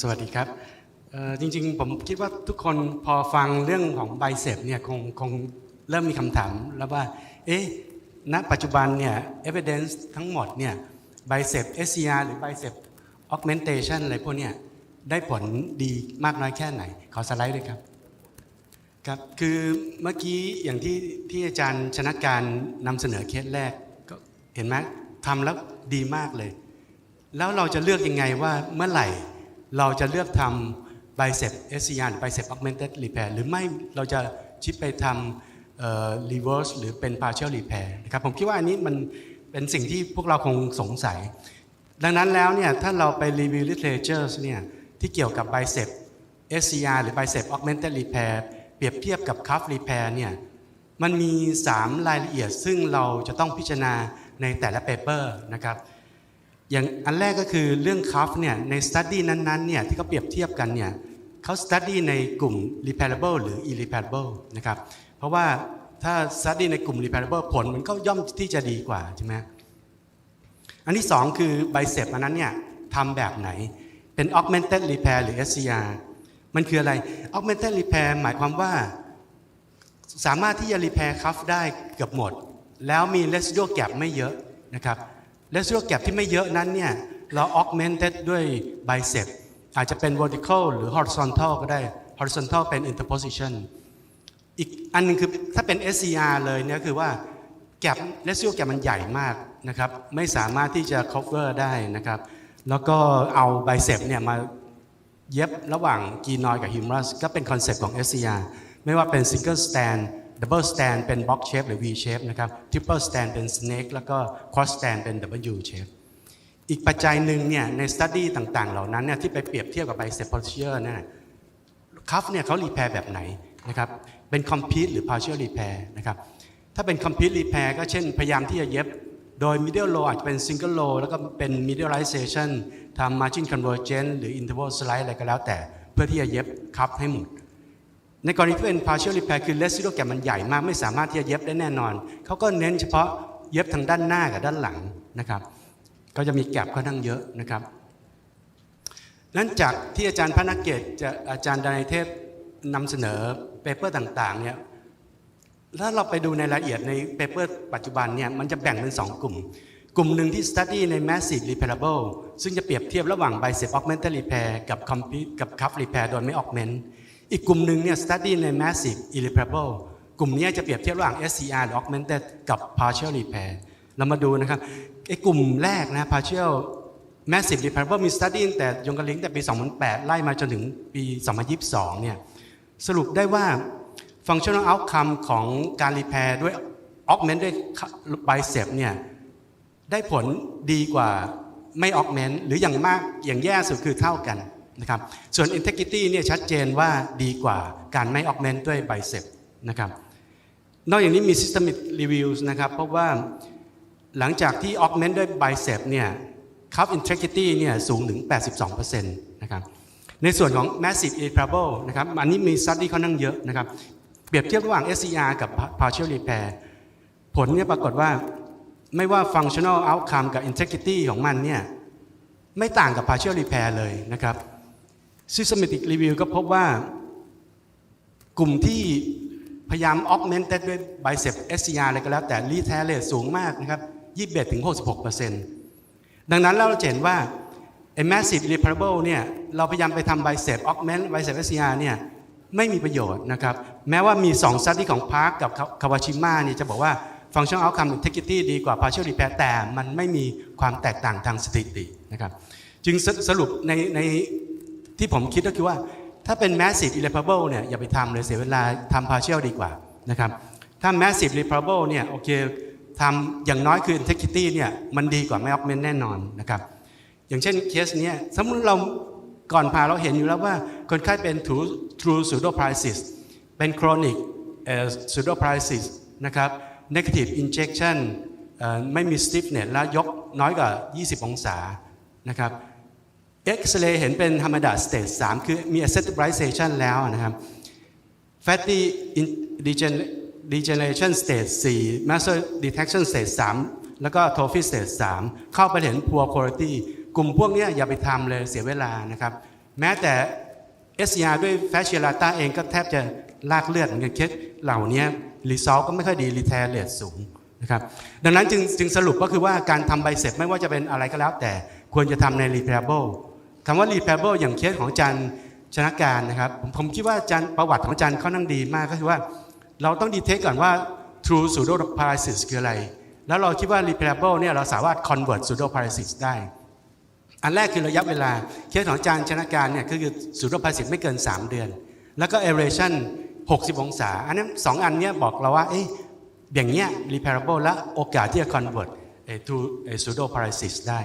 สวัสดีครับจริงๆ ผมคิดว่าทุกคนพอฟังเรื่องของไบเซปเนี่ยคงคงเริ่มมีคำถามแล้วว่า เอ๊ะ ณ ปัจจุบันเนี่ย evidence ทั้งหมดเนี่ยไบเซป SCR หรือไบเซป augmentation อะไรพวกเนี่ยได้ผลดีมากน้อยแค่ไหน ขอสไลด์เลยครับ ครับ คือเมื่อกี้อย่างที่ที่อาจารย์ชนะการนำเสนอเคสแรกก็เห็นไหมทำแล้วดีมากเลย แล้วเราจะเลือกยังไงว่าเมื่อไหร่ เราจะเลือกทำ bicep SCR หรือ bicep augmented repair หรือไม่เราจะชิปไปทำเอ่อ reverse หรือเป็น partial repair นะครับผมคิดว่าอันนี้มันเป็นสิ่งที่พวกเราคงสงสัย ดังนั้นแล้วเนี่ยถ้าเราไปรีวิว literature เนี่ยที่เกี่ยวกับ bicep SCR หรือ bicep augmented repair เปรียบเทียบกับ cuff repair เนี่ยมันมี 3 รายละเอียดซึ่งเราจะต้องพิจารณาในแต่ละ paper นะครับ อย่างอันแรกก็คือเรื่องคัฟเนี่ยในสตัดดี้นั้นๆเนี่ยที่เขาเปรียบเทียบกันเนี่ยเขาสตัดดี้ในกลุ่ม repairable หรือ irreparable นะครับเพราะว่าถ้าสตัดดี้ในกลุ่ม repairable ผลมันก็ย่อมที่จะดีกว่าใช่ไหมอันที่สองคือไบเซปอันนั้นเนี่ยทำแบบไหนเป็น augmented repair หรือ SCR มันคืออะไร augmented repair หมายความว่า สามารถที่จะ repair cuff ได้เกือบหมด แล้วมี residual gap ไม่เยอะนะครับ residual gap ที่ไม่เยอะนั้นเนี่ยเรา augmented ด้วย bicep อาจจะเป็น vertical หรือ horizontal ก็ได้ horizontal เป็น interposition อีกอันหนึงคือถ้าเป็น SCR เลยเนี่ยคือว่า gap residual gap มันใหญ่มากนะครับไม่สามารถที่จะ cover ได้นะครับแล้วก็เอา bicep เนี่ยมาเย็บระหว่างกีนอยกับฮิมรัสก็เป็นคอนเซปต์ของ SCR ไม่ว่าเป็น Single Stand Double Stand เป็น Box Shape หรือ V Shape นะครับ Triple Stand เป็น Snake แล้วก็ Cross Stand เป็น W Shape อีกปัจจัยหนึ่งเนี่ยใน study ต่างๆ เหล่านั้นเนี่ยที่ไปเปรียบเทียบกับ bicep posture เนี่ยคัฟเนี่ยเขา repair แบบไหนนะครับเป็น complete หรือ partial repair นะครับถ้าเป็น complete repair ก็เช่นพยายามที่จะเย็บ โดย middle low อาจจะเป็น single low แล้วก็เป็น medialization ทำ margin convergence หรือ interval slide อะไรก็แล้วแต่ เพื่อที่จะเย็บคับให้หมด ในกรณีที่เป็น partial repair คือ residual gap มันใหญ่มากไม่สามารถที่จะเย็บได้แน่นอน เขาก็เน้นเฉพาะเย็บทางด้านหน้ากับด้านหลังนะครับก็จะมีแกลบค่อนข้างเยอะนะครับนั้นจากที่อาจารย์พระนักเกตจะอาจารย์ดานัยเทพนำเสนอเปเปอร์ต่างๆเนี่ยถ้าเราไปดูในรายละเอียดในเปเปอร์ปัจจุบันเนี่ยมันจะแบ่งเป็น 2 กลุ่ม กลุ่มหนึ่งที่ study ใน massive repairable ซึ่งจะเปรียบเทียบระหว่าง bicep augmented repair กับ complete กับ cuff repair โดยไม่ augment อีกกลุ่มหนึ่งเนี่ย study ใน massive irreparable กลุ่มนี้จะเปรียบเทียบระหว่าง SCR หรือ augmented กับ partial repair เรามาดูนะครับไอ้กลุ่มแรกนะ partial massive repairable มี study แต่ยงกระลิงแต่ปี 2008 ไล่มาจนถึงปี 2022 เนี่ย สรุปได้ว่า functional outcome ของการ repair ด้วย augment ด้วย bicep เนี่ยได้ผลดีกว่าไม่ augment หรืออย่างมากอย่างแย่สุดคือเท่ากัน นะครับส่วน integrity เนี่ยชัดเจนว่าดีกว่าการไม่ augment ด้วย bicep นะครับนอกจากนี้มี systemic reviews นะครับเพราะว่าหลังจากที่ augment ด้วย bicep เนี่ย cuff integrity เนี่ยสูงถึง 82%นะครับในส่วนของ massive irreparable นะครับอันนี้มี study ค่อนข้างเยอะนะครับเปรียบเทียบระหว่าง SCR กับ partial repair ผลเนี่ยปรากฏว่าไม่ว่า functional outcome กับ integrity ของมันเนี่ยไม่ต่างกับ partial repair เลยนะครับ systematic review ก็พบว่ากลุ่มที่พยายาม augmented ด้วย bicep SCR อะไรก็แล้ว แต่ retear rate สูงมากนะครับ 21ถึง66%ดังนั้นเราจะเห็นว่าไอ้ massive reparable เนี่ยเราพยายามไปทำ bicep augment bicep SCR เนี่ยไม่มีประโยชน์นะครับ แม้ว่ามี2 study ของ Park กับ Kawashima เนี่ยจะบอกว่า functional outcome integrity ดีกว่า partial repair แต่มันไม่มีความแตกต่างทางสถิตินะครับ จึงสสรุปในใน ที่ผมคิดก็คือว่าถ้าเป็น massive irreparable เนี่ยอย่าไปทำเลยเสียเวลาทำ partial ดีกว่านะครับถ้า massive reparable เนี่ยโอเคทำอย่างน้อยคือ integrity เนี่ยมันดีกว่า ไม่ augment แน่นอนนะครับอย่างเช่นเคสเนี้ยสมมติเราก่อนผ่าเราเห็นอยู่แล้วว่าคนไข้เป็น true true pseudoparesis เป็น chronic เอ่อ pseudoparesis นะครับ negative injection ไม่มี stiffness และยกน้อยกว่า 20 องศานะครับ เอ็กซเรย์เห็นเป็นธรรมดา stage 3คือมี acetylization แล้วนะครับ fatty degen- degeneration stage 4 muscle detection stage 3 แล้วก็ trophy stage 3 เข้าไปเห็น poor quality กลุ่มพวกนี้อย่าไปทำเลยเสียเวลานะครับ แม้แต่ SCR ด้วยแฟชเชียลาตาเองก็แทบจะลากเลือดเหมือนกันเคสเหล่านี้รีซอลก็ไม่ค่อยดีรีเทเลตสูงนะครับดังนั้นจึงจึงสรุปก็คือว่าการทำใบเสร็จไม่ว่าจะเป็นอะไรก็แล้วแต่ควรจะทำใน repairable คำว่า repairable อย่างเคสของจารย์ชนะการนะครับผมผมคิดว่าจารย์ประวัติของจารย์เขานั่งดีมากก็คือว่า เราต้องดีเทคก่อนว่า true pseudo paralysis คืออะไร แล้วเราคิดว่า repairable เนี่ยเราสามารถ convert pseudo paralysis ได้ อันแรกคือระยะเวลาเคสของจารย์ชนะการเนี่ยก็คือสูตรภาษิตไม่เกิน 3 เดือน แล้วก็ aeration 60 องศา อันนั้นสองอันเนี้ยบอกเราว่าเอ๊ะอย่างเงี้ย repairable และโอกาสที่จะ convert เอ่อ to เอ่อ pseudo paralysis ได้